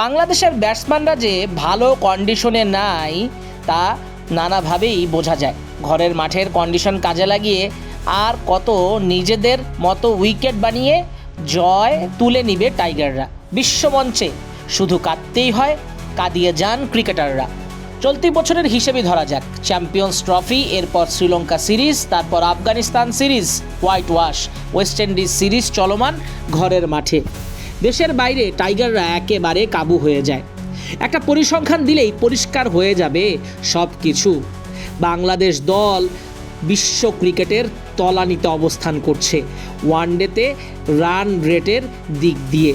বাংলাদেশের ব্যাটসম্যানরা যে ভালো কন্ডিশনে নাই, তা নানাভাবেই বোঝা যায়। ঘরের মাঠের কন্ডিশন কাজে লাগিয়ে আর কত নিজেদের মতো উইকেট বানিয়ে জয় তুলে নিবে টাইগাররা। বিশ্বমঞ্চে শুধু কাঁদতেই হয়, কাঁদিয়ে যান ক্রিকেটাররা। চলতি বছরের হিসেবে ধরা যাক চ্যাম্পিয়ন্স ট্রফি এরপর শ্রীলঙ্কা সিরিজ, তারপর Afghanistan series whitewash West Indies series চলমান ঘরের মাঠে। দেশের বাইরে টাইগাররা একেবারে কাবু হয়ে যায়। একটা পরিসংখ্যান দিলেই পরিষ্কার হয়ে যাবে সব কিছু বাংলাদেশ দল বিশ্ব ক্রিকেটের তলানিতে অবস্থান করছে ওয়ানডেতে রান রেটের দিক দিয়ে।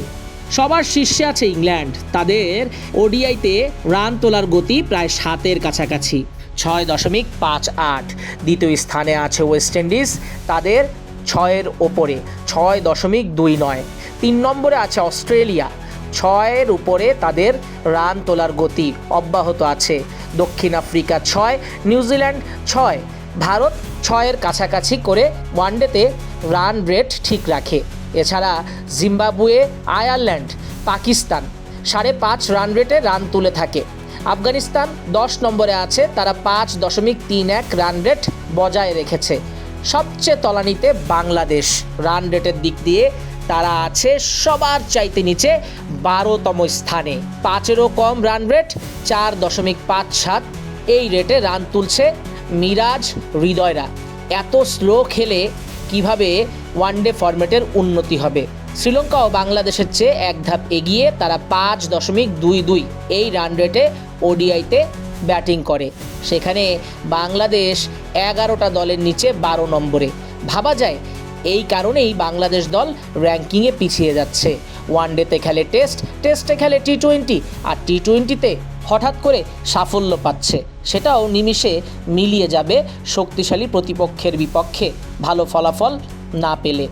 সবার শীর্ষে আছে ইংল্যান্ড। তাদের ওডিআইতে রান তোলার গতি প্রায় সাতের কাছাকাছি। ছয় দশমিক পাঁচ আট। দ্বিতীয় স্থানে আছে ওয়েস্ট ইন্ডিজ। তাদের ছয়ের ওপরে। ছয় দশমিক দুই নয়। তিন নম্বরে আছে অস্ট্রেলিয়া। ছয়ের উপরে তাদের রান তোলার গতি অব্যাহত আছে। দক্ষিণ আফ্রিকা ছয়, নিউজিল্যান্ড ছয়। ভারত ছয়ের কাছাকাছি করে ওয়ানডেতে রান রেট ঠিক রাখে। এছাড়া জিম্বাবুয়ে, আয়ারল্যান্ড, পাকিস্তান সাড়ে পাঁচ রান রেটে রান তুলে থাকে। আফগানিস্তান দশ নম্বরে আছে, তারা পাঁচ দশমিক তিন এক রান রেট বজায় রেখেছে। সবচেয়ে তলানিতে বাংলাদেশ। রান রেটের দিক দিয়ে তারা আছে সবার চাইতে নিচে বারোতম স্থানে। পাঁচেরও কম রান রেট চার দশমিক পাঁচ সাত। এই রেটে রান তুলছে মিরাজ, হৃদয়রা। এত স্লো খেলে কীভাবে ওয়ানডে ফরম্যাটের উন্নতি হবে? শ্রীলঙ্কা ও বাংলাদেশের চেয়ে এক ধাপ এগিয়ে তারা পাঁচ দশমিক দুই দুই এই রান রেটে ওডিআইতে ব্যাটিং করে। সেখানে বাংলাদেশ এগারোটা দলের নিচে বারো নম্বরে। ভাবা যায় এই কারণেই বাংলাদেশ দল র্যাঙ্কিংয়ে পিছিয়ে যাচ্ছে। ওয়ান ডেতে খেলে টেস্ট, টেস্টে খেলে টি টোয়েন্টি আর টি টোয়েন্টিতে হঠাৎ করে সাফল্য পাচ্ছে। সেটাও নিমিষে মিলিয়ে যাবে শক্তিশালী প্রতিপক্ষের বিপক্ষে। ভালো ফলাফল না পেলে।